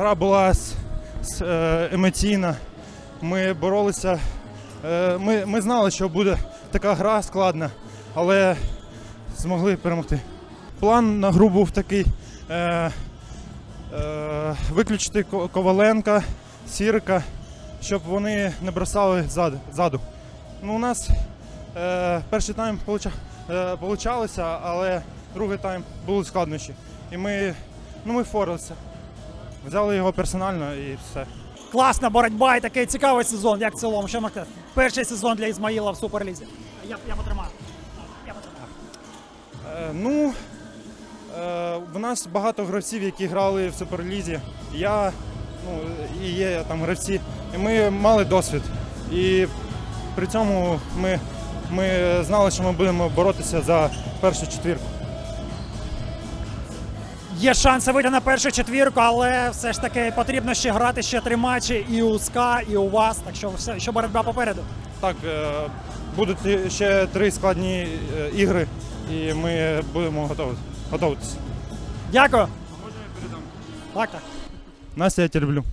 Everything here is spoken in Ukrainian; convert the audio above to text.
Гра була е, емоційна. Ми боролися. Е, Ми, ми знали, що буде така гра складна, але змогли перемогти. План на гру був такий: е, виключити Коваленка, Сірика, щоб вони не бросали ззаду. Ну, у нас перший тайм получа, получалося, але другий тайм були складнощі. І ми, ну, ми впоралися. Взяли його персонально і все. Класна боротьба і такий цікавий сезон. Як в цілому? Що можете? Перший сезон для Ізмаїла в Суперлізі. Я, я потримаю. Я потримаю. Е, ну, е, в нас багато гравців, які грали в Суперлізі. Я ну, і є там гравці. І ми мали досвід. І при цьому ми, ми знали, що ми будемо боротися за першу четвірку. Є шанси вийти на першу четвірку, але все ж таки потрібно ще грати ще три матчі і у СКА, і у вас. Так що все, що боротьба попереду. Так, е, будуть ще три складні е, ігри, і ми будемо готові, готуватися. Дякую. Так, так. Настя, я тебе люблю.